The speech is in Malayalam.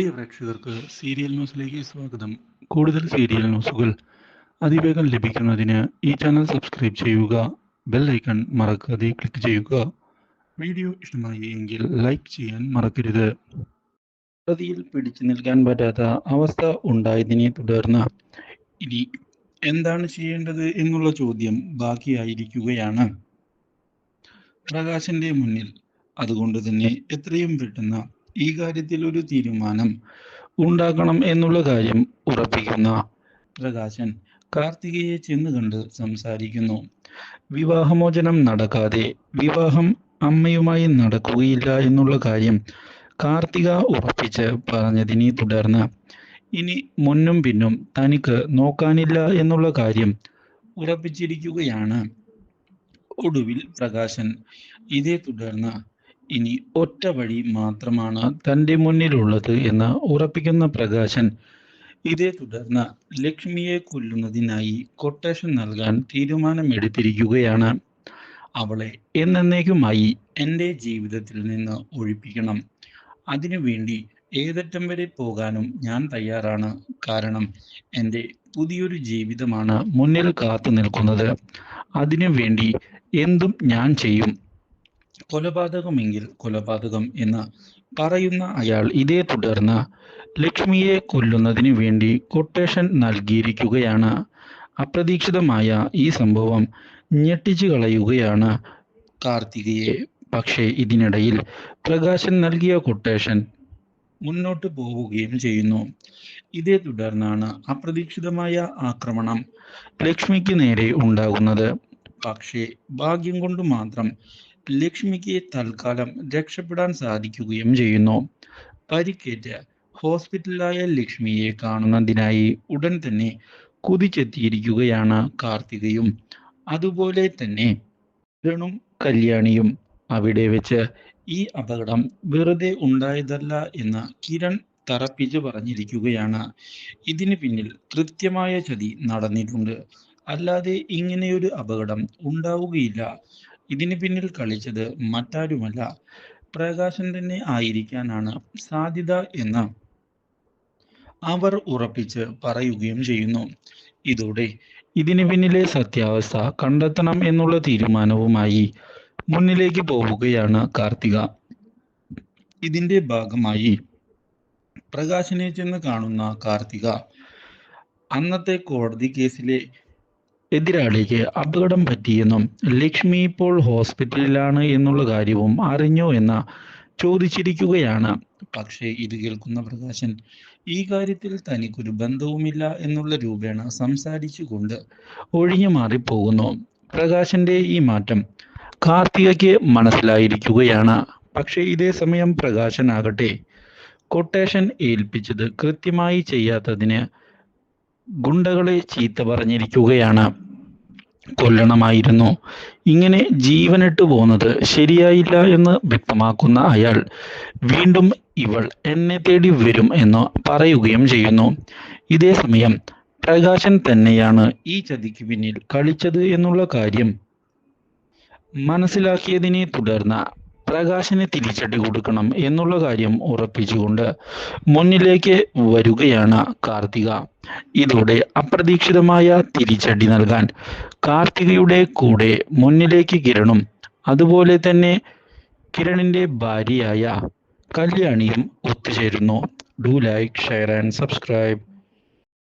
പ്രിയ പ്രേക്ഷകർക്ക് സീരിയൽ ന്യൂസിലേക്ക് സ്വാഗതം. കൂടുതൽ സീരിയൽ ന്യൂസുകൾ അതിവേഗം ലഭിക്കുന്നതിന് ഈ ചാനൽ സബ്സ്ക്രൈബ് ചെയ്യുക ബെൽ ഐക്കൺ മറക്കാതെ ക്ലിക്ക് ചെയ്യുക. വീഡിയോ ഇഷ്ടമായി എങ്കിൽ ലൈക്ക് ചെയ്യാൻ മറക്കരുത്. പ്രതിയിൽ പിടിച്ചു നിൽക്കാൻ പറ്റാത്ത അവസ്ഥ ഉണ്ടായതിനെ തുടർന്ന് ഇനി എന്താണ് ചെയ്യേണ്ടത് എന്നുള്ള ചോദ്യം ബാക്കിയായിരിക്കുകയാണ്. പ്രകാശന്റെ മുന്നിൽ അതുകൊണ്ട് തന്നെ എത്രയും പെട്ടെന്ന് ഈ കാര്യത്തിൽ ഒരു തീരുമാനം ഉണ്ടാക്കണം എന്നുള്ള കാര്യം ഉറപ്പിക്കുന്ന പ്രകാശൻ കാർത്തികയെ ചെന്ന് കണ്ട് സംസാരിക്കുന്നു. വിവാഹമോചനം നടക്കാതെ വിവാഹം അമ്മയുമായി നടക്കുകയില്ല എന്നുള്ള കാര്യം കാർത്തിക ഉറപ്പിച്ച് പറഞ്ഞതിനെ തുടർന്ന് ഇനി മുന്നും പിന്നും തനിക്ക് നോക്കാനില്ല എന്നുള്ള കാര്യം ഉറപ്പിച്ചിരിക്കുകയാണ്. ഒടുവിൽ പ്രകാശൻ ഇതേ തുടർന്ന് ഇനി ഒറ്റ വഴി മാത്രമാണ് തന്റെ മുന്നിലുള്ളത് എന്ന് ഉറപ്പിക്കുന്ന പ്രകാശൻ ഇതേ തുടർന്ന് ലക്ഷ്മിയെ കൊല്ലുന്നതിനായി കൊട്ടേഷൻ നൽകാൻ തീരുമാനമെടുത്തിരിക്കുകയാണ്. അവളെ എന്നേക്കുമായി എന്റെ ജീവിതത്തിൽ നിന്ന് ഒഴിപ്പിക്കണം. അതിനുവേണ്ടി ഏതറ്റം വരെ പോകാനും ഞാൻ തയ്യാറാണ്. കാരണം എന്റെ പുതിയൊരു ജീവിതമാണ് മുന്നിൽ കാത്തു നിൽക്കുന്നത്. അതിനു വേണ്ടി എന്തും ഞാൻ ചെയ്യും. കൊലപാതകമെങ്കിൽ കൊലപാതകം എന്ന് പറയുന്ന അയാൾ ഇതേ തുടർന്ന് ലക്ഷ്മിയെ കൊല്ലുന്നതിന് വേണ്ടി കൊട്ടേഷൻ നൽകിയിരിക്കുകയാണ്. അപ്രതീക്ഷിതമായ ഈ സംഭവം ഞെട്ടിച്ചു കളയുകയാണ് കാർത്തികയെ. പക്ഷേ ഇതിനിടയിൽ പ്രകാശൻ നൽകിയ കൊട്ടേഷൻ മുന്നോട്ട് പോവുകയും ചെയ്യുന്നു. ഇതേ തുടർന്നാണ് അപ്രതീക്ഷിതമായ ആക്രമണം ലക്ഷ്മിക്ക് നേരെ ഉണ്ടാകുന്നത്. പക്ഷേ ഭാഗ്യം കൊണ്ട് മാത്രം ലക്ഷ്മിക്ക് തൽക്കാലം രക്ഷപ്പെടാൻ സാധിക്കുകയും ചെയ്യുന്നു. പരിക്കേറ്റ് ഹോസ്പിറ്റലിലായ ലക്ഷ്മിയെ കാണുന്നതിനായി ഉടൻ തന്നെ കുതിച്ചെത്തിയിരിക്കുകയാണ് കാർത്തികയും. അതുപോലെ തന്നെ രണും കല്യാണിയും അവിടെ വെച്ച് ഈ അപകടം വെറുതെ ഉണ്ടായതല്ല എന്ന് കിരൺ തറപ്പിച്ച് പറഞ്ഞിരിക്കുകയാണ്. ഇതിന് പിന്നിൽ കൃത്യമായ ചതി നടന്നിട്ടുണ്ട്. അല്ലാതെ ഇങ്ങനെയൊരു അപകടം ഉണ്ടാവുകയില്ല. ഇതിന് പിന്നിൽ കളിച്ചത് മറ്റാരുമല്ല. പ്രകാശൻ തന്നെ ആയിരിക്കാനാണ് സാധ്യത എന്ന് അവർ ഉറപ്പിച്ച് പറയുകയും ചെയ്യുന്നു. ഇതോടെ ഇതിന് പിന്നിലെ സത്യാവസ്ഥ കണ്ടെത്തണം എന്നുള്ള തീരുമാനവുമായി മുന്നിലേക്ക് പോവുകയാണ് കാർത്തിക. ഇതിന്റെ ഭാഗമായി പ്രകാശനെ ചെന്ന് കാണുന്ന കാർത്തിക അന്നത്തെ കോടതി കേസിലെ എതിരാളിക്ക് അപകടം പറ്റിയെന്നും ലക്ഷ്മി ഇപ്പോൾ ഹോസ്പിറ്റലിലാണ് എന്നുള്ള കാര്യവും അറിഞ്ഞോ എന്ന് ചോദിച്ചിരിക്കുകയാണ്. പക്ഷേ ഇത് കേൾക്കുന്ന പ്രകാശൻ ഈ കാര്യത്തിൽ തനിക്കൊരു ബന്ധവുമില്ല എന്നുള്ള രൂപേണ സംസാരിച്ചുകൊണ്ട് ഒഴിഞ്ഞു മാറിപ്പോകുന്നു. പ്രകാശന്റെ ഈ മാറ്റം കാർത്തികയ്ക്ക് മനസ്സിലായിരിക്കുകയാണ്. പക്ഷേ ഇതേ സമയം പ്രകാശനാകട്ടെ കൊട്ടേഷൻ ഏൽപ്പിച്ചത് കൃത്യമായി ചെയ്യാത്തതിന് ഗുണ്ടകളെ ചീത്ത പറഞ്ഞിരിക്കുകയാണ്. കൊല്ലണമായിരുന്നു. ഇങ്ങനെ ജീവനിട്ട് പോകുന്നത് ശരിയായില്ല എന്ന് വ്യക്തമാക്കുന്ന അയാൾ വീണ്ടും ഇവൾ എന്നെ തേടി വരും എന്ന് പറയുകയും ചെയ്യുന്നു. ഇതേ സമയം പ്രകാശൻ തന്നെയാണ് ഈ ചതിക്ക് പിന്നിൽ കളിച്ചത് എന്നുള്ള കാര്യം മനസ്സിലാക്കിയതിനെ തുടർന്ന് പ്രകാശന് തിരിച്ചടി കൊടുക്കണം എന്നുള്ള കാര്യം ഉറപ്പിച്ചുകൊണ്ട് മുന്നിലേക്ക് വരികയാണ് കാർത്തിക. ഇതോടെ അപ്രതീക്ഷിതമായ തിരിച്ചടി നൽകാൻ കാർത്തികയുടെ കൂടെ മുന്നിലേക്ക് കിരണും അതുപോലെ തന്നെ കിരണിന്റെ ഭാര്യയായ കല്യാണിയും ഒത്തുചേരുന്നു. Do like share and subscribe